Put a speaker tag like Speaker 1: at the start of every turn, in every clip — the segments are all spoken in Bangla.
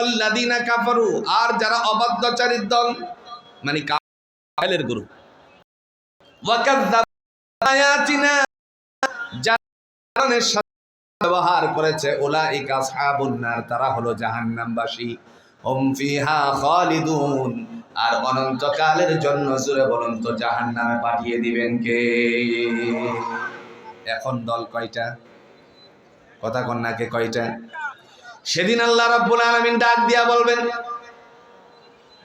Speaker 1: আল্লাদিনা কাফারু, আর যারা দল মানে কাফেলের গুরু। ওয়াকাযযাব আয়াতিনা, যারা সাথে ব্যবহার করেছে তারা হলো জাহান্নামবাসী। হুম ফিহা খালিদুন। আর অনন্তকালের জন্য জুড়ে বলুন তো, জাহান্নামে পাঠিয়ে দিবেন কে? এখন দল কয়টা? কথা কন্যাকে কয়টা? সেদিন আল্লাহ রাব্বুল আলামিন ডাক দিয়া বলবেন,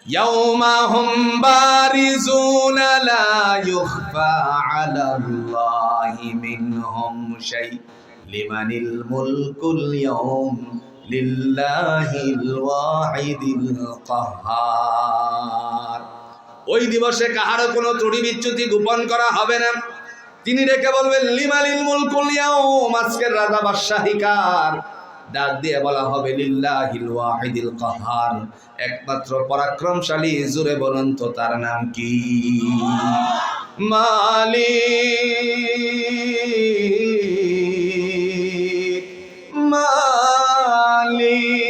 Speaker 1: ইয়াউমা হুম বারিজুনা লা ইউখফা আলাল্লাহি মিনহুম শাই। লিমানিল মুলকুল ইয়াউম লিল্লাহিল ওয়াহিদিল কাহ্হার ওই দিবসে কাহারও কোনো ত্রুটি বিচ্যুতি গোপন করা হবে না। তিনি রেখে বলবেন লিমালিল মুলকুল ইয়াউম, আজকের রাজা বাদশাহিকার ডাক দিয়ে বলা হবে, লিল্লাহিল ওয়াহিদিল কাহার। একমাত্র পরাক্রমশালী জুড়ে বলুন তো তার নাম কি? মালিক মালিক।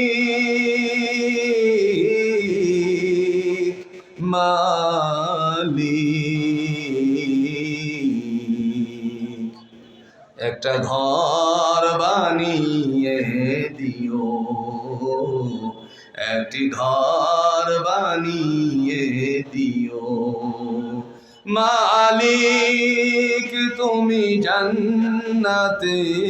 Speaker 1: একটা ঘর বানিয়ে দিও। একটি ঘর বানিয়ে দিও। মালিক তুমি জান্নাতে